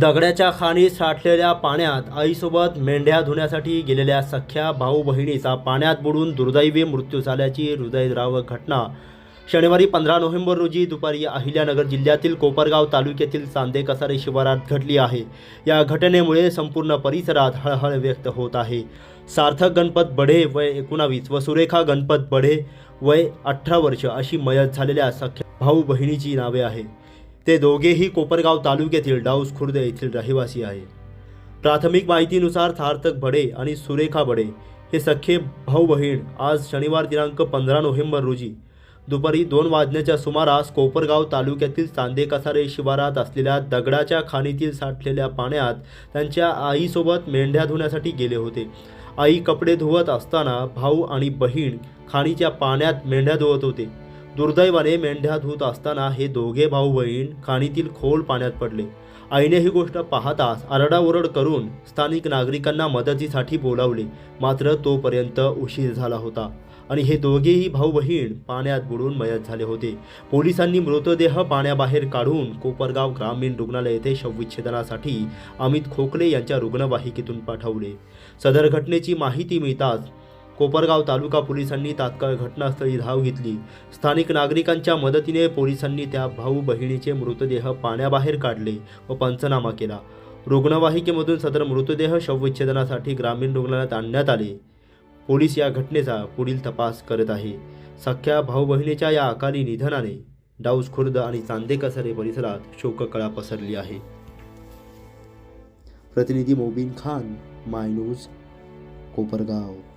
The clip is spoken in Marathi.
दगडाच्या खाणी साठलेल्या पाण्यात आईसोबत मेंढ्या धुण्यासाठी गेलेल्या सख्या भाऊ बहिणीचा पाण्यात बुडून दुर्दैवी मृत्यू झाल्याची हृदयद्रावक घटना. शनिवारी पंधरा नोव्हेंबर रोजी दुपारी अहिल्यानगर जिल्ह्यातील कोपरगाव तालुक्यातील चांदे कसारे शिवारात घडली आहे. या घटनेमुळे संपूर्ण परिसरात हळहळ व्यक्त होत आहे. सार्थक गणपत बढे वय एकोणावीस व सुरेखा गणपत बढे वय अठरा वर्ष अशी मयत झालेल्या सख्या भाऊ बहिणीची नावे आहे ते दोघेही कोपरगाव तालुक्यातील डाऊस खुर्द येथील रहिवासी आहे प्राथमिक माहितीनुसार सार्थक बडे आणि सुरेखा बडे हे सख्खे भाऊ बहीण आज शनिवार दिनांक पंधरा नोव्हेंबर रोजी दुपारी दोन वाजण्याच्या सुमारास कोपरगाव तालुक्यातील चांदे कसारे शिवारात असलेल्या दगडाच्या खाणीतील साठलेल्या पाण्यात त्यांच्या आईसोबत मेंढ्या धुण्यासाठी गेले होते. आई कपडे धुवत असताना भाऊ आणि बहीण खाणीच्या पाण्यात मेंढ्या धुवत होते. दुर्दैवाने मेंढ्या धुत असताना हे दोघे भाऊ बहीण खाणीतील खोल पाण्यात पडले. आईने ही गोष्ट पाहताच आरडाओरड करून स्थानिक नागरिकांना मदतीसाठी बोलावले. मात्र तोपर्यंत उशीर झाला होता आणि हे दोघेही भाऊ बहीण पाण्यात बुडून मयत झाले होते. पोलिसांनी मृतदेह पाण्याबाहेर काढून कोपरगाव ग्रामीण रुग्णालय येथे शवविच्छेदनासाठी अमित खोकले यांच्या रुग्णवाहिकेतून पाठवले. सदर घटनेची माहिती मिळताच कोपरगाव तालुका पोलिसांनी तात्काळ घटनास्थळी धाव घेतली. स्थानिक नागरिकांच्या मदतीने पोलिसांनी त्या भाऊ बहिणीचे मृतदेह पाण्याबाहेर काढले व पंचनामा केला. रुग्णवाहिकेमधून सदर मृतदेह शवविच्छेदनासाठी ग्रामीण रुग्णालयात आणण्यात आले. पोलीस या घटनेचा पुढील तपास करत आहे. सख्या भाऊ बहिणीच्या या अकाली निधनाने डाऊस खुर्द आणि चांदे कसारे परिसरात शोककळा पसरली आहे. प्रतिनिधी मोबिन खान माय न्यूज कोपरगाव.